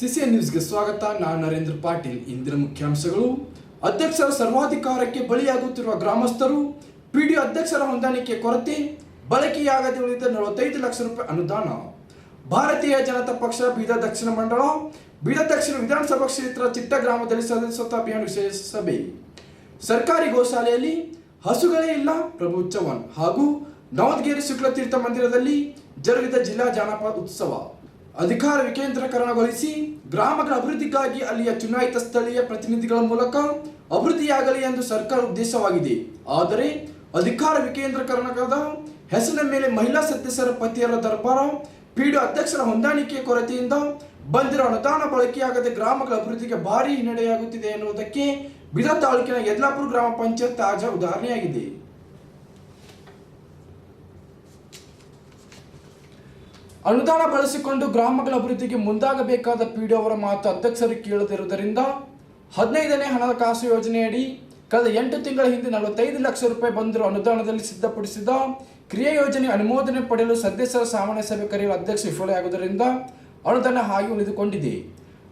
CCN ನ್ಯೂಸ್ಗೆ ಸ್ವಾಗತ. ನಾನು ನರೇಂದ್ರ ಪಾಟೀಲ್. ಇಂದಿನ ಮುಖ್ಯಾಂಶಗಳು. ಅಧ್ಯಕ್ಷರ ಸರ್ವಾಧಿಕಾರಕ್ಕೆ ಬಲಿಯಾಗುತ್ತಿರುವ ಗ್ರಾಮಸ್ಥರು, ಪಿಡಿಒ ಅಧ್ಯಕ್ಷರ ಹೊಂದಾಣಿಕೆ ಕೊರತೆ, ಬಳಕೆಯಾಗದೆ ಉಳಿದ ನಲವತ್ತೈದು ಲಕ್ಷ ರೂಪಾಯಿ ಅನುದಾನ. ಭಾರತೀಯ ಜನತಾ ಪಕ್ಷ ಬೀದ ದಕ್ಷಿಣ ಮಂಡಳ ಬೀದ ದಕ್ಷಿಣ ವಿಧಾನಸಭಾ ಕ್ಷೇತ್ರ ಚಿತ್ತ ಗ್ರಾಮದಲ್ಲಿ ಸದಸ್ಯತ್ವ ಅಭಿಯಾನ ವಿಶೇಷ ಸಭೆ. ಸರ್ಕಾರಿ ಗೋಶಾಲೆಯಲ್ಲಿ ಹಸುಗಳೇ ಇಲ್ಲ, ಪ್ರಭು ಚವನ್ ಹಾಗೂ ನವದಗಿರಿ ಶುಕ್ಲತೀರ್ಥ ಮಂದಿರದಲ್ಲಿ ಜರುಗಿದ ಜಿಲ್ಲಾ ಜಾನಪದ ಉತ್ಸವ. ಅಧಿಕಾರ ವಿಕೇಂದ್ರೀಕರಣಗೊಳಿಸಿ ಗ್ರಾಮಗಳ ಅಭಿವೃದ್ಧಿಗಾಗಿ ಅಲ್ಲಿಯ ಚುನಾಯಿತ ಸ್ಥಳೀಯ ಪ್ರತಿನಿಧಿಗಳ ಮೂಲಕ ಅಭಿವೃದ್ಧಿಯಾಗಲಿ ಎಂದು ಸರ್ಕಾರ ಉದ್ದೇಶವಾಗಿದೆ. ಆದರೆ ಅಧಿಕಾರ ವಿಕೇಂದ್ರೀಕರಣದ ಹೆಸರಿನ ಮೇಲೆ ಮಹಿಳಾ ಸದಸ್ಯರ ಪತಿಯರ ದರ್ಬಾರ ಪಿಡಿಒ ಅಧ್ಯಕ್ಷರ ಹೊಂದಾಣಿಕೆ ಕೊರತೆಯಿಂದ ಬಂದಿರುವ ಅನುದಾನ ಬಳಕೆಯಾಗದೆ ಗ್ರಾಮಗಳ ಅಭಿವೃದ್ಧಿಗೆ ಭಾರಿ ಹಿನ್ನಡೆಯಾಗುತ್ತಿದೆ ಎನ್ನುವುದಕ್ಕೆ ಬಿಡ ತಾಲೂಕಿನ ಯದ್ಲಾಪುರ ಗ್ರಾಮ ಪಂಚಾಯತ್ ತಾಜಾ ಉದಾಹರಣೆಯಾಗಿದೆ. ಅನುದಾನ ಬಳಸಿಕೊಂಡು ಗ್ರಾಮಗಳ ಅಭಿವೃದ್ಧಿಗೆ ಮುಂದಾಗಬೇಕಾದ ಪಿಡಿಒ ಅವರ ಮಾತು ಅಧ್ಯಕ್ಷರು ಕೇಳದಿರುವುದರಿಂದ ಹದಿನೈದನೇ ಹಣಕಾಸು ಯೋಜನೆಯಡಿ ಕಳೆದ ಎಂಟು ತಿಂಗಳ ಹಿಂದೆ ನಲವತ್ತೈದು ಲಕ್ಷ ರೂಪಾಯಿ ಬಂದಿರುವ ಅನುದಾನದಲ್ಲಿ ಸಿದ್ಧಪಡಿಸಿದ ಕ್ರಿಯಾ ಯೋಜನೆ ಅನುಮೋದನೆ ಪಡೆಯಲು ಸದಸ್ಯರ ಸಾಮಾನ್ಯ ಸಭೆ ಕರೆಯಲು ಅಧ್ಯಕ್ಷ ವಿಫಲೆಯಾಗುವುದರಿಂದ ಅನುದಾನ ಹಾಗೆ ಉಳಿದುಕೊಂಡಿದೆ.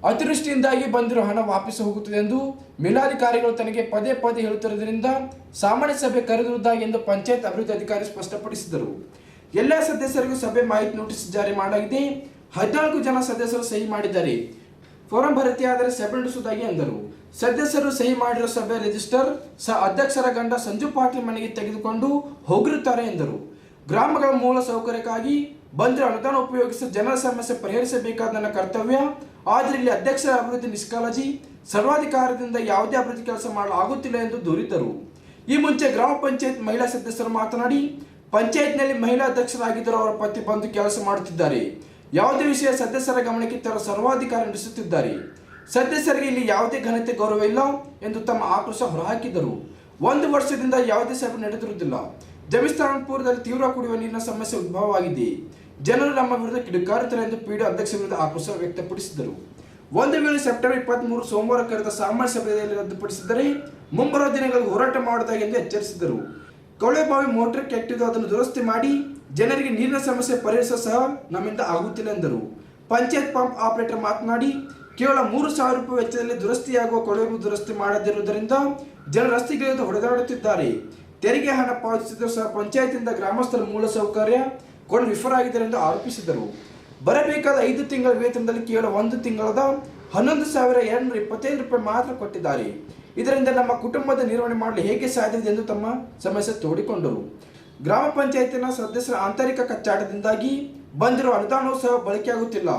ಅತಿವೃಷ್ಟಿಯಿಂದಾಗಿ ಬಂದಿರುವ ಹಣ ವಾಪಸ್ ಹೋಗುತ್ತದೆ ಎಂದು ಮೇಲಾಧಿಕಾರಿಗಳು ತನಗೆ ಪದೇ ಪದೇ ಹೇಳುತ್ತಿರುವುದರಿಂದ ಸಾಮಾನ್ಯ ಸಭೆ ಕರೆದಿರುವುದಾಗಿ ಎಂದು ಪಂಚಾಯತ್ ಅಭಿವೃದ್ಧಿ ಅಧಿಕಾರಿ ಸ್ಪಷ್ಟಪಡಿಸಿದರು. ಎಲ್ಲ ಸದಸ್ಯರಿಗೂ ಸಭೆ ಮಾಹಿತಿ ನೋಟಿಸ್ ಜಾರಿ ಮಾಡಲಾಗಿದೆ. ಹದಿನಾಲ್ಕು ಜನ ಸದಸ್ಯರು ಸಹಿ ಮಾಡಿದ್ದಾರೆ. ಫಾರಂ ಆದರೆ ಸಭೆ ನಡೆಸುವುದಾಗಿ ಎಂದರು. ಸದಸ್ಯರು ಸಹಿ ಮಾಡಿರುವ ಸಭೆ ರಿಜಿಸ್ಟರ್ ಸಹ ಅಧ್ಯಕ್ಷರ ಗಂಡ ಸಂಜು ಪಾಟೀಲ್ ಮನೆಗೆ ತೆಗೆದುಕೊಂಡು ಹೋಗಿರುತ್ತಾರೆ ಎಂದರು. ಗ್ರಾಮಗಳ ಮೂಲ ಸೌಕರ್ಯಕ್ಕಾಗಿ ಬಂದ್ರೆ ಅನುದಾನ ಉಪಯೋಗಿಸಿ ಜನರ ಸಮಸ್ಯೆ ಪರಿಹರಿಸಬೇಕಾದ ನನ್ನ ಕರ್ತವ್ಯ. ಆದರೆ ಇಲ್ಲಿ ಅಧ್ಯಕ್ಷರ ಅಭಿವೃದ್ಧಿ ನಿಷ್ಕಾಳಜಿ. ಸರ್ವಾಧಿಕಾರದಿಂದ ಯಾವುದೇ ಅಭಿವೃದ್ಧಿ ಕೆಲಸ ಮಾಡಲಾಗುತ್ತಿಲ್ಲ ಎಂದು ದೂರಿದರು ಈ ಮುಂಚೆ ಗ್ರಾಮ ಪಂಚಾಯತ್ ಮಹಿಳಾ ಸದಸ್ಯರು ಮಾತನಾಡಿ ಪಂಚಾಯತ್ನಲ್ಲಿ ಮಹಿಳಾ ಅಧ್ಯಕ್ಷರಾಗಿದ್ದರೂ ಅವರ ಪತಿ ಬಂದು ಕೆಲಸ ಮಾಡುತ್ತಿದ್ದಾರೆ. ಯಾವುದೇ ವಿಷಯ ಸದಸ್ಯರ ಗಮನಕ್ಕೆ ತರ ಸರ್ವಾಧಿಕಾರ ನಡೆಸುತ್ತಿದ್ದಾರೆ. ಸದಸ್ಯರಿಗೆ ಇಲ್ಲಿ ಯಾವುದೇ ಘನತೆ ಗೌರವ ಇಲ್ಲ ಎಂದು ತಮ್ಮ ಆಕ್ರೋಶ ಹೊರಹಾಕಿದರು. ಒಂದು ವರ್ಷದಿಂದ ಯಾವುದೇ ಸಭೆ ನಡೆದಿರುವುದಿಲ್ಲ. ಜಮಿಸ್ತಾನ್ಪುರದಲ್ಲಿ ತೀವ್ರ ಕುಡಿಯುವ ನೀರಿನ ಸಮಸ್ಯೆ ಉದ್ಭವವಾಗಿದೆ. ಜನರು ನಮ್ಮ ವಿರುದ್ಧ ಕಿಡಿಕಾರುತ್ತಾರೆ ಎಂದು ಪೀಡಿ ಅಧ್ಯಕ್ಷ ವಿರುದ್ಧ ಆಕ್ರೋಶ ವ್ಯಕ್ತಪಡಿಸಿದರು. ಒಂದು ವೇಳೆ ಸೆಪ್ಟೆಂಬರ್ ಇಪ್ಪತ್ಮೂರು ಸೋಮವಾರ ಕರೆದ ಸಾಮಾನ್ಯ ಸಭೆಯಲ್ಲಿ ರದ್ದುಪಡಿಸಿದರೆ ಮುಂಬರುವ ದಿನಗಳಲ್ಲಿ ಹೋರಾಟ ಮಾಡುವುದಾಗಿ ಎಂದು ಎಚ್ಚರಿಸಿದರು. ಕೊಳೆಬಾವಿ ಮೋಟರ್ ಕೆಟ್ಟಿದ್ದು ಅದನ್ನು ದುರಸ್ತಿ ಮಾಡಿ ಜನರಿಗೆ ನೀರಿನ ಸಮಸ್ಯೆ ಪರಿಹರಿಸೋ ಸಹ ನಮ್ಮಿಂದ ಆಗುತ್ತಿಲ್ಲ ಎಂದರು. ಪಂಚಾಯತ್ ಪಂಪ್ ಆಪರೇಟರ್ ಮಾತನಾಡಿ, ಕೇವಲ ಮೂರು ಸಾವಿರ ರೂಪಾಯಿ ವೆಚ್ಚದಲ್ಲಿ ದುರಸ್ತಿಯಾಗುವ ಕೊಳವೆ ದುರಸ್ತಿ ಮಾಡದಿರುವುದರಿಂದ ಜನರು ರಸ್ತೆಗಿಳಿದು ಹೊಡೆದಾಡುತ್ತಿದ್ದಾರೆ. ತೆರಿಗೆ ಹಣ ಪಾವತಿಸಿದರೂ ಸಹ ಪಂಚಾಯತಿಂದ ಗ್ರಾಮಸ್ಥರ ಮೂಲ ಸೌಕರ್ಯ ಕೊಂಡು ವಿಫಲರಾಗಿದ್ದಾರೆ ಎಂದು ಆರೋಪಿಸಿದರು. ಬರಬೇಕಾದ ಐದು ತಿಂಗಳ ವೇತನದಲ್ಲಿ ಕೇವಲ ಒಂದು ತಿಂಗಳದ ಹನ್ನೊಂದು ಸಾವಿರ ಎರಡುನೂರ ಇಪ್ಪತ್ತೈದು ರೂಪಾಯಿ ಮಾತ್ರ ಕೊಟ್ಟಿದ್ದಾರೆ. ಇದರಿಂದ ನಮ್ಮ ಕುಟುಂಬದ ನಿರ್ವಹಣೆ ಮಾಡಲು ಹೇಗೆ ಸಾಧ್ಯವಿದೆ ಎಂದು ತಮ್ಮ ಸಮಸ್ಯೆ ತೋಡಿಕೊಂಡರು ಗ್ರಾಮ ಪಂಚಾಯತಿನ ಸದಸ್ಯರ ಆಂತರಿಕ ಕಚ್ಚಾಟದಿಂದಾಗಿ ಬಂದಿರುವ ಅನುದಾನವೂ ಸಹ ಬಳಕೆಯಾಗುತ್ತಿಲ್ಲ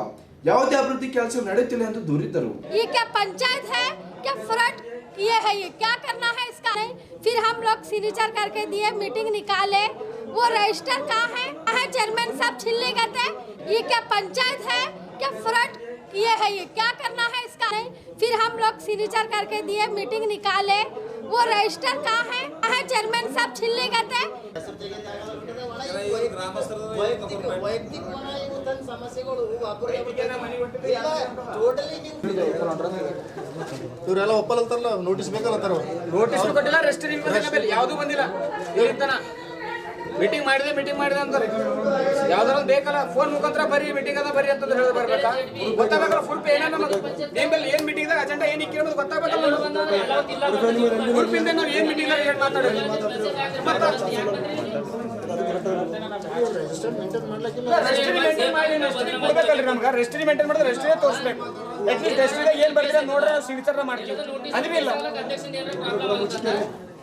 ಯಾವುದೇ ಅಭಿವೃದ್ಧಿ ಕೆಲಸ ನಡೆಯುತ್ತಿಲ್ಲ ಎಂದು ದೂರಿದ್ದರು ये क्या पंचायत है क्या फ्रंट ये है ये क्या करना है इसका नहीं फिर हम लोग सिग्नेचर करके दिए मीटिंग निकाले वो रजिस्टर कहाँ है कहाँ है चेयरमैन साहब छिलने गए थे ये क्या पंचायत है क्या फ्रंट ये है ये क्या करना है इसका नहीं फिर हम लोग सिग्नेचर करके दिए मीटिंग निकाले वो रजिस्टर कहाँ है कहाँ है चेयरमैन साहब छिलने गए थे ವೈಯಕ್ತಿಕ ವೈಯಕ್ತಿಕವಾಗಿ ಇವತ್ತೊಂದು ಸಮಸ್ಯೆಗಳು ಟೋಟಲಿ ಇವರೆಲ್ಲ ಒಪ್ಪಲಂತಾರಲ್ಲ ನೋಟಿಸ್ ಬೇಕಲ್ಲಂತಾರ ನೋಟಿಸ್ ಕೊಟ್ಟಿಲ್ಲ ರೆಸ್ಟ್ ಮೇಲೆ ಯಾವುದು ಬಂದಿಲ್ಲ ಇಲ್ಲಿಂದನ ಮೀಟಿಂಗ್ ಮಾಡಿದೆ ಮೀಟಿಂಗ್ ಮಾಡಿದೆ ಅಂತಾರೆ. ಯಾವ್ದಾರ ಬೇಕಲ್ಲ ಫೋನ್ ಮುಖಾಂತರ ಬರೀ ಮೀಟಿಂಗ್ ಅದ ಬರೀ ಅಂತಂದ್ರೆ ಹೇಳಿ ಬರ್ಬೇಕಾ? ಗೊತ್ತಾಗಬೇಕಲ್ಲ ಫುಲ್ ಪೇ ಏನ ನಮಗೆ ನಿಮ್ಮ ಮೇಲೆ ಏನ್ ಮೀಟಿಂಗ್ ದಾಗ ಅಜೆಂಡಾ ಏನ್ ಕೇಳೋದು ಗೊತ್ತಾಗಬೇಕಲ್ಲ ಪಿಂದ ನಾವು ಏನ್ ಮೀಟಿಂಗ್ ದಾಗ ಏನ್ ಮಾತಾಡೋದು ನಮ್ಗೆ. ರೆಸ್ಟ್ರಿ ಮೇಂಟೈನ್ ಮಾಡಿದ್ರೆ ರೆಸ್ಟ್ರಿ ತೋರಿಸ್ಬೇಕು. ಅಟ್ಲೀಸ್ಟ್ ರೆಸ್ಟ್ರಿದಾಗ ಏನ್ ಬರ್ತೀರ ನೋಡ್ರೆ ಸಿಗ್ನೇಚರ್ ಮಾಡ್ತೀವಿ. ಅದಿವಿ ಇಲ್ಲ.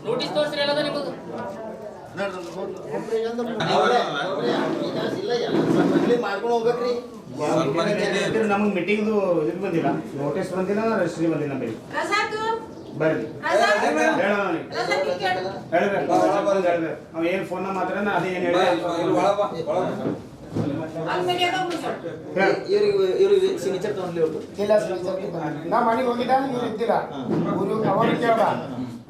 ನೋಟಿಸ್ ತೋರಿಸ್ರಿ ನಿಮಗೆ ಮಾಡ್ಕೊಂಡು ಹೋಗ್ಬೇಕ್ರಿ ನಮಗೆ ಮೀಟಿಂಗ್ ಇದು ಬಂದಿಲ್ಲ. ನೋಟಿಸ್ ಬಂದಿಲ್ಲ ರೆಜಿಸ್ಟ್ರಿ ಬಂದಿಲ್ಲ ನಮಗೆ. ಬರ್ರಿ. ಏನ್ ಫೋನ್ ಮಾತ್ರ ಅದೇ ಏನ್ ಸಿಗ್ನೇಚರ್ ತಗೊಂಡ್ಲಿ ನಾ ಮಾಡಿ ಹೋಗಿದ್ದ ನೀವು ಇದ್ದಿಲ್ಲ ಅವ್ರಿಗೆ ಅವ್ರು ಕೇಳ್ದ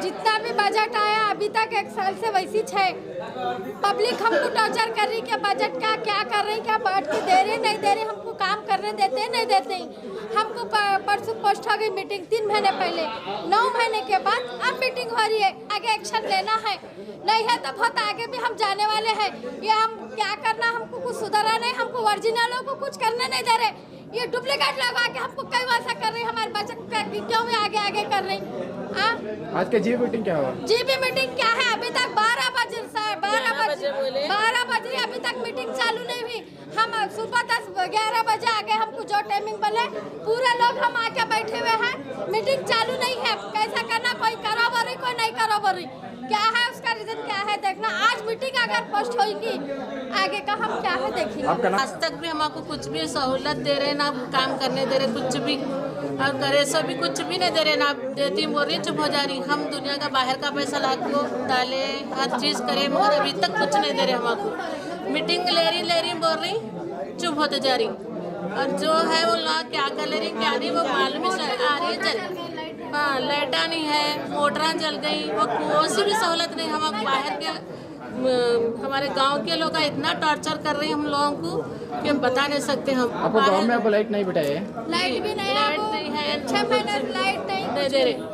जितना भी बजट आया, अभी तक एक साल से वैसी है पब्लिक हमको टॉर्चर कर रही क्या बजट का क्या कर रही क्या बांट के दे रहे नहीं दे रहे हमको काम करने देते नहीं देते हमको परसों पोस्ट हो गई मीटिंग तीन महीने पहले, नौ महीने के बाद अब मीटिंग हो रही है। आगे एक्शन लेना है। नहीं है तो बहुत आगे भी हम जाने वाले हैं। ये हम क्या करना, हमको कुछ सुधरा नहीं, हमको ओरिजिनलों को कुछ करने नहीं दे रहे। ये डुप्लीकेट लगा के हमको कई ऐसा कर रही हमारे कि क्यों भी आगे आगे कर रही आज के जीपी मीटिंग क्या हुआ? जीबी मीटिंग क्या है? अभी तक बारह बजे बारह बजे बारह बजे अभी तक मीटिंग चालू नहीं हुई। हम सुबह दस ग्यारह बजे आ गए हमको जो टाइमिंग बोले पूरा लोग हम आके बैठे हुए हैं। मीटिंग चालू नहीं है। कैसा करना कोई करा बोरी कोई नहीं करा बोरी क्या है उसका रीजन क्या है देखना। आज मीटिंग अगर पोस्ट होगी आगे का हम क्या है देखेंगे। आज तक भी हमको कुछ भी सहूलत दे रहे ना काम करने दे रहे कुछ भी। और करे सो भी कुछ भी नहीं दे रहे ना देती बोल रही चुप हो जा रही हम दुनिया का बाहर का पैसा ला को डाले हर चीज़ करे मगर अभी तक कुछ नहीं दे रहे हमको मीटिंग ले रही ले रही बोल रही चुप होते जा रही। और जो है वो लोग क्या कर ले रही क्या नहीं वो मालूम ही आ रही है चल। हाँ लाइटा नहीं है मोटरा जल गई वो कोई सी भी सहूलत नहीं हम बाहर के म, हमारे गांव के लोग इतना टॉर्चर कर रहे हैं हम लोगों को कि हम बता नहीं सकते हम आपको गांव में बाहर अब लाइट नहीं बिठाई है लाइट भी नहीं लाइट है नहीं है छह महीने से लाइट नहीं नहीं दे रहे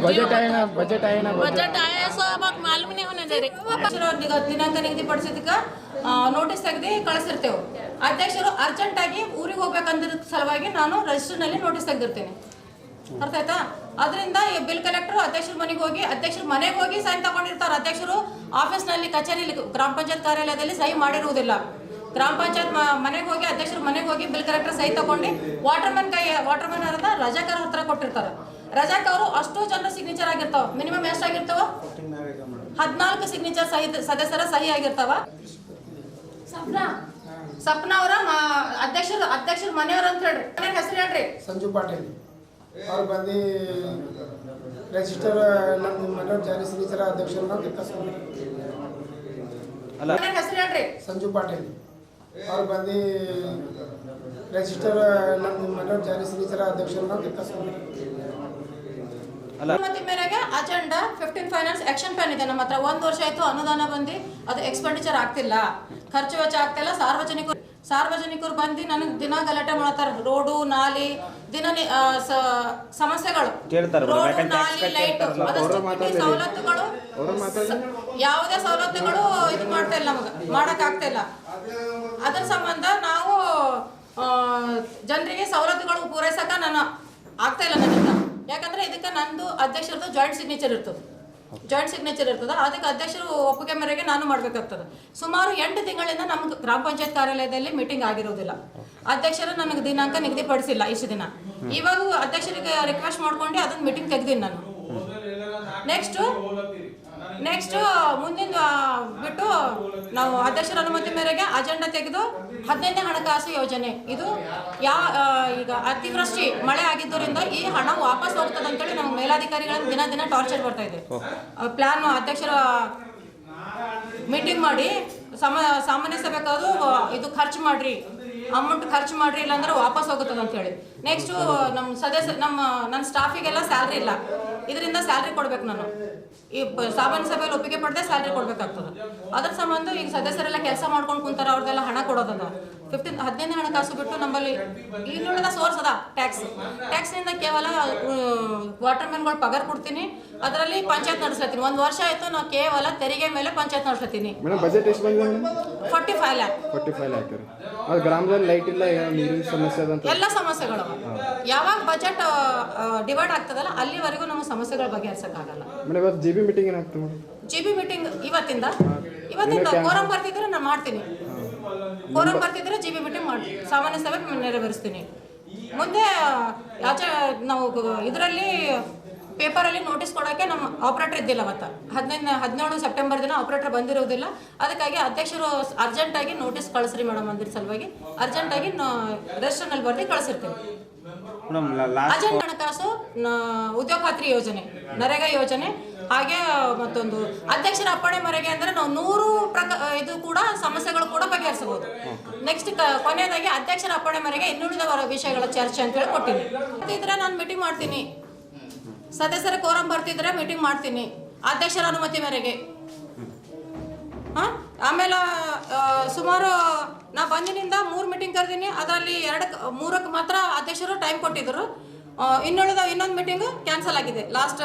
बजट आए ना बजट आए ना बजट बजट आया सो अब मालूम नहीं होने दे रहे ಅಧ್ಯಕ್ಷರು ನಿಗ- ದಿನಾಂಕ ನಿಗದಿಪಡಿಸಿದಕ್ಕೆ ನೋಟಿಸ್ ತೆಗೆದು ಕಳಿಸಿರ್ತೇವೆ ಅಧ್ಯಕ್ಷರು ಅರ್ಜೆಂಟ್ ಆಗಿ ಊರಿಗೆ ಹೋಗ್ಬೇಕಂದ್ರ ಸಲುವಾಗಿ ನಾನು ರಿಜಿಸ್ಟರ್ನಲ್ಲಿ ನೋಟಿಸ್ ತೆಗೆದಿರ್ತೇನೆ ಅರ್ಥ ಆಯ್ತಾ? ಅದರಿಂದ ಈ ಬಿಲ್ ಕಲೆಕ್ಟರ್ ಅಧ್ಯಕ್ಷರ ಮನೆಗೆ ಹೋಗಿ, ಅಧ್ಯಕ್ಷರ ಮನೆಗೆ ಹೋಗಿ ಸೈನ್ ತಗೊಂಡಿರ್ತಾರೆ. ಅಧ್ಯಕ್ಷರು ಆಫೀಸ್ನಲ್ಲಿ ಕಚೇರಿಯಲ್ಲಿ ಗ್ರಾಮ ಪಂಚಾಯತ್ ಕಾರ್ಯಾಲಯದಲ್ಲಿ ಸಹಿ ಮಾಡಿರುವುದಿಲ್ಲ. ಗ್ರಾಮ ಪಂಚಾಯತ್ ಮನೆಗೆ ಹೋಗಿ, ಅಧ್ಯಕ್ಷರ ಮನೆಗೆ ಹೋಗಿ ಬಿಲ್ ಕಲೆಕ್ಟರ್ ಸಹಿ ತಗೊಂಡು ವಾಟರ್ಮನ್ ಕೈ ವಾಟರ್ಮನ್ ಅಂತ ರಜಾಕರ್ ಹತ್ರ ಕೊಟ್ಟಿರ್ತಾರೆ. ರಜಾಕ್ ಅವರು ಅಷ್ಟು ಜನರ ಸಿಗ್ನೇಚರ್ ಆಗಿರ್ತಾವ. ಮಿನಿಮಮ್ ಎಷ್ಟಾಗಿರ್ತಾವ? ಹದಿನಾಲ್ಕು ಸಿಗ್ನೇಚರ್ ಸಹಿ, ಸದಸ್ಯರ ಸಹಿ ಆಗಿರ್ತಾವ. ಸಪ್ನಾ ಸಪ್ನಾ ಅವರ ಅಧ್ಯಕ್ಷರ ಅಧ್ಯಕ್ಷರ ಮನೆಯವ್ರ ಅಂತ ಹೇಳ್ರಿ. ಹೆಸರು ಹೇಳ್ರಿ. ಸಂಜು ಪಾಟೀಲ್. ಅವ್ರು ಬಂದು ರಿಜಿಸ್ಟರ್ ನಮ್ಮ ಮನೋಜ್ ಜಾರಿ ಸಿಗ್ನೇಚರ್ ಅಧ್ಯಕ್ಷರನ್ನ ಹೇಳ್ರಿ ಸಂಜು ಪಾಟೀಲ್ ಅವ್ರು ಬಂದು ರಿಜಿಸ್ಟರ್ ನಮ್ಮ ಮನೆಯವ್ರ ಜಾರಿ ಸಿಗ್ನೇಚರ್ ಅಧ್ಯಕ್ಷರನ್ನ ಅನುಮತಿ ಮೇರೆಗೆ agenda fifteen finance action plan ಇದೆ ನಮ್ಮ ಹತ್ರ ಒಂದು ವರ್ಷ ಆಯ್ತು ಅನುದಾನ ಬಂದು ಅದು ಎಕ್ಸ್ಪೆಂಡಿಚರ್ ಆಗ್ತಿಲ್ಲ ಖರ್ಚು ವೆಚ್ಚ ಆಗ್ತಿಲ್ಲ ಸಾರ್ವಜನಿಕರು ಸಾರ್ವಜನಿಕರು ಬಂದು ನನಗೆ ದಿನ ಗಲಾಟೆ ಮಾಡ್ತಾರೆ ರೋಡು ನಾಲಿ ದಿನ ಸಮಸ್ಯೆಗಳು. ರೋಡು ನಾಲಿ ಲೈಟ್ ಅದಷ್ಟು. ಬಿಟ್ಟು ಸವಲತ್ತುಗಳು ಯಾವುದೇ ಸವಲತ್ತುಗಳು ಇದು ಮಾಡ್ತಾ ಇಲ್ಲ ನಮಗೆ ಮಾಡಕ್ ಆಗ್ತಾ ಇಲ್ಲ. ಅದ್ರ ಸಂಬಂಧ ನಾವು ಆ, ಜನರಿಗೆ ಸವಲತ್ತುಗಳು ಪೂರೈಸಕ ನಾನು ಆಗ್ತಾ ಇಲ್ಲ ನನ್ನಿಂದ. ಯಾಕಂದ್ರೆ ಇದಕ್ಕೆ ನಂದು ಅಧ್ಯಕ್ಷರದ್ದು ಜಾಯಿಂಟ್ ಸಿಗ್ನೇಚರ್ ಇರ್ತದೆ. ಜಾಯಿಂಟ್ ಸಿಗ್ನೇಚರ್ ಇರ್ತದೆ. ಅದಕ್ಕೆ ಅಧ್ಯಕ್ಷರು ಒಪ್ಪಿಗೆ ಮೇರೆಗೆ ನಾನು ಮಾಡ್ಬೇಕಾಗ್ತದೆ. ಸುಮಾರು ಎಂಟು ತಿಂಗಳಿಂದ ನಮ್ಗೆ ಗ್ರಾಮ ಪಂಚಾಯತ್ ಕಾರ್ಯಾಲಯದಲ್ಲಿ ಮೀಟಿಂಗ್ ಆಗಿರೋದಿಲ್ಲ. ಅಧ್ಯಕ್ಷರು ನನಗೆ ದಿನಾಂಕ ನಿಗದಿಪಡಿಸಿಲ್ಲ ಇಷ್ಟು ದಿನ. ಇವಾಗ ಅಧ್ಯಕ್ಷರಿಗೆ ರಿಕ್ವೆಸ್ಟ್ ಮಾಡ್ಕೊಂಡು ಅದನ್ನ ಮೀಟಿಂಗ್ ತೆಗ್ದೀನಿ ನಾನು. ನೆಕ್ಸ್ಟ್ ನೆಕ್ಸ್ಟ್ ಮುಂದಿನ ಬಿಟ್ಟು ನಾವು ಅಧ್ಯಕ್ಷರ ಅನುಮತಿ ಮೇರೆಗೆ ಅಜೆಂಡಾ ತೆಗೆದು ಹದಿನೈದನೇ ಹಣಕಾಸು ಯೋಜನೆ. ಇದು ಯಾ ಈಗ ಅತಿವೃಷ್ಟಿ ಮಳೆ ಆಗಿದ್ದರಿಂದ ಈ ಹಣ ವಾಪಸ್ ಹೋಗ್ತದೆ ಅಂತೇಳಿ ನಮ್ಮ ಮೇಲಾಧಿಕಾರಿಗಳನ್ನು ದಿನ ದಿನ ಟಾರ್ಚರ್ ಬರ್ತಾ ಇದೆ ಪ್ಲಾನ್ ಅಧ್ಯಕ್ಷರ ಮೀಟಿಂಗ್ ಮಾಡಿ ಸಮ ಸಾಮಾನ್ಯ ಸಭೆಗಾದ್ರು ಇದು ಖರ್ಚು ಮಾಡ್ರಿ ಅಮೌಂಟ್ ಖರ್ಚು ಮಾಡ್ರಿ ಇಲ್ಲಾಂದ್ರೆ ವಾಪಸ್ ಹೋಗುತ್ತದೆ ಅಂತ ಹೇಳಿ ನೆಕ್ಸ್ಟ್ ನಮ್ಮ ಸದಸ್ಯ ನಮ್ಮ ನನ್ನ ಸ್ಟಾಫಿಗೆಲ್ಲ ಸ್ಯಾಲ್ರಿ ಇಲ್ಲ. ಇದರಿಂದ ಸ್ಯಾಲ್ರಿ ಕೊಡ್ಬೇಕು ನಾನು. ಈ ಸಾಮಾನ್ಯ ಸಭೆಯಲ್ಲಿ ಒಪ್ಪಿಗೆ ಪಡೆದೇ ಸ್ಯಾಲ್ರಿ ಕೊಡ್ಬೇಕಾಗ್ತದೆ. ಅದ್ರ ಸಂಬಂಧ ಈಗ ಸದಸ್ಯರೆಲ್ಲ ಕೆಲಸ ಮಾಡ್ಕೊಂಡು ಕುಂತಾರ ಅವ್ರದ್ದೆಲ್ಲ ಹಣ ಕೊಡೋದದ. ಫಿಫ್ಟೀನ್ ಹದಿನೈದನೇ ಹಣಕಾಸು ಬಿಟ್ಟು ನಮ್ಮಲ್ಲಿ ಇನ್ನುಳಿದ ಸೋರ್ಸ್ ಅದ ಟ್ಯಾಕ್ಸ್ ಟ್ಯಾಕ್ಸ್ನಿಂದ ಕೇವಲ ವಾಟರ್ ಮ್ಯಾನ್ಗಳು ಪಗಾರ ಕೊಡ್ತೀನಿ. ಅದರಲ್ಲಿ ಪಂಚಾಯತ್ ನಡೆಸ್ಲತ್ತೀನಿ. ಒಂದು ವರ್ಷ ಆಯ್ತು ನಾವು ಕೇವಲ ತೆರಿಗೆ ಮೇಲೆ ಪಂಚಾಯತ್ ನಡೆಸ್ಲತ್ತೀನಿ. ಬಜೆಟ್ ಎಷ್ಟು forty five lakh forty five ಅದು ಗ್ರಾಮದಲ್ಲಿ ಲೈಟ್ ಇಲ್ಲ ನೀರಿನ ಸಮಸ್ಯೆ ಎಲ್ಲ ಸಮಸ್ಯೆಗಳು ಯಾವಾಗ ಬಜೆಟ್ ಡಿವೈಡ್ ಆಗ್ತದಲ್ಲ ಅಲ್ಲಿವರೆಗೂ ನಮ್ಮ ಸಮಸ್ಯೆಗಳ ಬಗೆಹರಿಸಕ್ಕಾಗಲ್ಲ ಮೇಡಮ್ ಇವತ್ತು ಜಿ ಬಿ ಮೀಟಿಂಗ್ ಏನಾಗ್ತದೆ ಮೇಡಮ್? ಜಿ ಬಿ ಮೀಟಿಂಗ್ ಇವತ್ತಿಂದ? ಇವತ್ತಿಂದ ಕೋರಂ ಬರ್ತಿದ್ರೆ ನಾನು ಮಾಡ್ತೀನಿ. ಕೋರಂ ಬರ್ತಿದ್ರೆ ಜಿ ಬಿ ಮೀಟಿಂಗ್ ಮಾಡ್ತೀನಿ ಸಾಮಾನ್ಯ ಸಭೆ ನೆರವೇರಿಸ್ತೀನಿ. ಮುಂದೆ ಆಚೆ ನಾವು ಇದರಲ್ಲಿ ಪೇಪರಲ್ಲಿ ನೋಟಿಸ್ ಕೊಡೋಕ್ಕೆ ನಮ್ಮ ಆಪ್ರೇಟರ್ ಇದ್ದಿಲ್ಲ ಅವತ್ತು. ಹದಿನೈದು ಹದಿನೇಳು ಸೆಪ್ಟೆಂಬರ್ ದಿನ ಆಪ್ರೇಟರ್ ಬಂದಿರೋದಿಲ್ಲ. ಅದಕ್ಕಾಗಿ ಅಧ್ಯಕ್ಷರು ಅರ್ಜೆಂಟಾಗಿ ನೋಟಿಸ್ ಕಳಿಸ್ರಿ ಮೇಡಮ್ ಅಂದಿರ ಸಲುವಾಗಿ. ಅರ್ಜೆಂಟಾಗಿ ರೆಸ್ಟರ್ನಲ್ಲಿ ಬರ್ದು ಕಳಿಸಿರ್ತೀನಿ. ಅಜೆಂಡ ಹಣಕಾಸು ಉದ್ಯೋಗ ಖಾತ್ರಿ ಯೋಜನೆ ನರೇಗಾ ಯೋಜನೆ ಹಾಗೆ ಮತ್ತೊಂದು ಅಧ್ಯಕ್ಷರ ಅಪ್ಪಣೆ ಮರೆಗೆ ಅಂದ್ರೆ ನಾವು ನೂರು ಪ್ರಕ ಇದು ಕೂಡ ಸಮಸ್ಯೆಗಳು ಕೂಡ ಬಗೆಹರಿಸಬಹುದು. ನೆಕ್ಸ್ಟ್ ಕೊನೆಯದಾಗಿ ಅಧ್ಯಕ್ಷರ ಅಪ್ಪಣೆ ಮರೆಗೆ ಇನ್ನುಳಿದ ವಿಷಯಗಳ ಚರ್ಚೆ ಅಂತ ಹೇಳಿ ಕೊಟ್ಟಿನಿ. ಇದ್ರೆ ನಾನು ಮೀಟಿಂಗ್ ಮಾಡ್ತೀನಿ. ಸದಸ್ಯರ ಕೋರಂ ಬರ್ತಿದ್ರೆ ಮೀಟಿಂಗ್ ಮಾಡ್ತೀನಿ. ಅಧ್ಯಕ್ಷರ ಅನುಮತಿ ಮೇರೆಗೆ. ಹಾ? ಆಮೇಲೆ ಸುಮಾರು ನಾ ಬಂದಿನಿಂದ ಮೂರು ಮೀಟಿಂಗ್ ಕರೆದೀನಿ ಅದರಲ್ಲಿ ಎರಡಕ್ಕೆ ಮೂರಕ್ಕೆ ಮಾತ್ರ ಅಧ್ಯಕ್ಷರು ಟೈಮ್ ಕೊಟ್ಟಿದ್ರು. ಆ, ಇನ್ನುಳಿದ ಇನ್ನೊಂದು ಮೀಟಿಂಗ್ ಕ್ಯಾನ್ಸಲ್ ಆಗಿದೆ. ಲಾಸ್ಟ್